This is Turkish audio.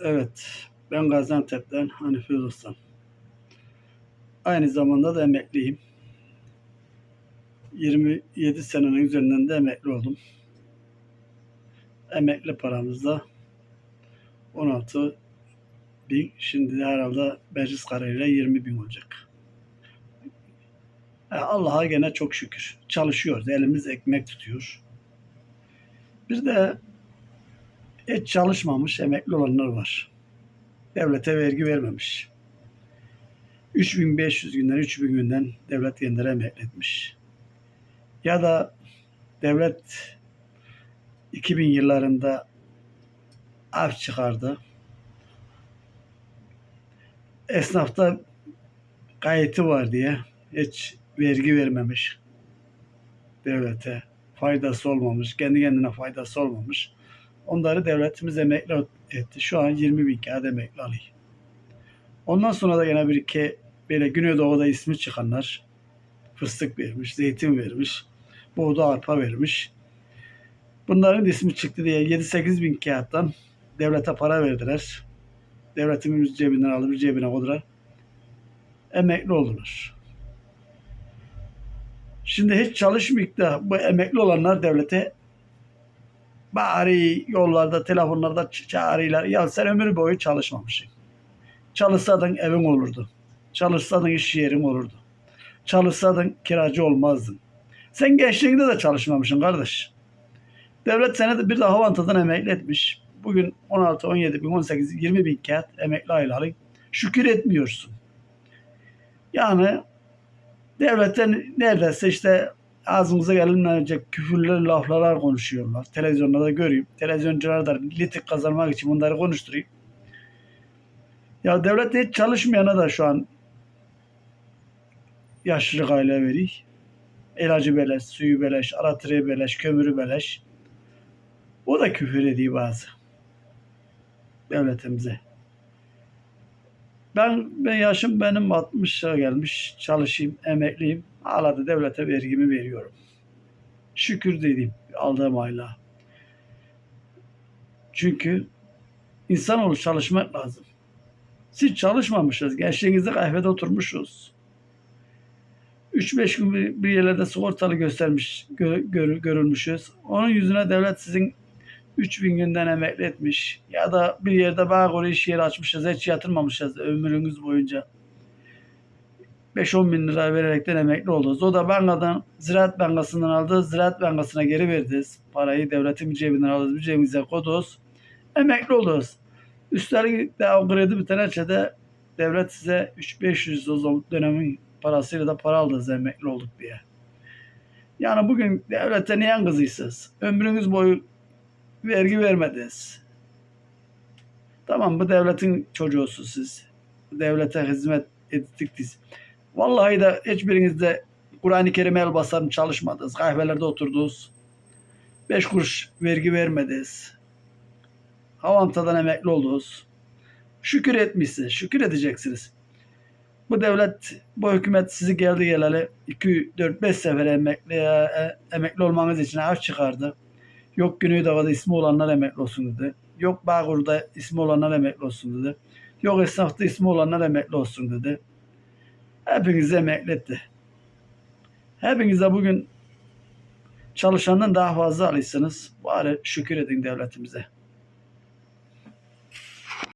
Evet, ben Gaziantep'ten Hanifi Özostan. Aynı zamanda da emekliyim. 27 senenin üzerinden de emekli oldum. Emekli paramız da 16 bin. Şimdi de herhalde meclis kararıyla 20 bin olacak. Ya Allah'a gene çok şükür. Çalışıyoruz. Elimiz ekmek tutuyor. Bir de hiç çalışmamış emekli olanlar var. Devlete vergi vermemiş. 3500 günden 3000 günden devlet kendileri emekli etmiş. Ya da devlet 2000 yıllarında af çıkardı. Esnafta kayıtı var diye hiç vergi vermemiş devlete. Faydası olmamış, kendi kendine faydası olmamış. Onları devletimiz emekli etti. Şu an 20 bin kağıt emekli alıyor. Ondan sonra da yine bir iki böyle Güneydoğu'da ismi çıkanlar fıstık vermiş, zeytin vermiş, buğday arpa vermiş. Bunların ismi çıktı diye 7-8 bin kağıttan devlete para verdiler. Devletimiz cebinden bir cebine koydular. Emekli oldular. Şimdi hiç çalışmayıp da bu emekli olanlar devlete bari yollarda, telefonlarda ç- çağırıyorlar. Ya sen ömür boyu çalışmamışsın. Çalışsaydın evin olurdu. Çalışsaydın iş yerin olurdu. Çalışsaydın kiracı olmazdın. Sen gençliğinde de çalışmamışsın kardeş. Devlet seni de bir de Havantadan emekli etmiş. Bugün 16, 17 bin, 18, 20 bin kağıt emekli aylığı. Şükür etmiyorsun. Yani devletten neredeyse işte ağzımıza gelinmeyecek küfürler, laflar konuşuyorlar. Televizyonlarda göreyim. Televizyoncular da litik kazanmak için bunları konuşturayım. Ya devlet hiç çalışmayana da şu an yaşlılık aile veriyor. İlacı beleş, suyu beleş, aratırı beleş, kömürü beleş. O da küfür ediyor bazı devletimize. Ben, ben yaşım benim 60'a gelmiş. Çalışayım, emekliyim. Hala da devlete vergimi veriyorum. Şükür dedim aldığım ayla. Çünkü insanoğlu çalışmak lazım. Siz çalışmamışsınız. Gençliğinizde kahvede oturmuşuz. 3-5 gün bir yerlerde sigortalı göstermiş, gö- gör- görülmüşüz. Onun yüzüne devlet sizin 3000 günden emekli etmiş. Ya da bir yerde bağ iş yeri açmışız. Hiç yatırmamışız ömrünüz boyunca. 5-10 bin lira vererekten emekli oldunuz. O da bankadan, Ziraat Bankası'ndan aldı. Ziraat Bankası'na geri verdiniz. Parayı devletin cebinden aldınız. Bir cebinize koydunuz. Emekli oldunuz. Üstelik de o kredi bitenece de devlet size 3-500 o zaman dönemin parasıyla da para aldınız emekli olduk diye. Yani bugün devlete niye kızıysınız? Ömrünüz boyu vergi vermediniz. Tamam bu devletin çocuğusunuz siz. Devlete hizmet ettik biz. Vallahi de hiçbiriniz de Kur'an-ı Kerim'e el basarım çalışmadınız. Kahvelerde oturdunuz. Beş kuruş vergi vermediniz. Havantadan emekli oldunuz. Şükür etmişsiniz. Şükür edeceksiniz. Bu devlet, bu hükümet sizi geldi geleli 2, 4, 5 sefer emekli, e, emekli olmanız için harç çıkardı. Yok Güneydoğu'da ismi olanlar emekli olsun dedi. Yok Bağkur'da ismi olanlar emekli olsun dedi. Yok esnafta ismi olanlar emekli olsun dedi. Hepinizi emekli etti. Hepinize bugün çalışandan daha fazla alıyorsunuz. Bari şükür edin devletimize.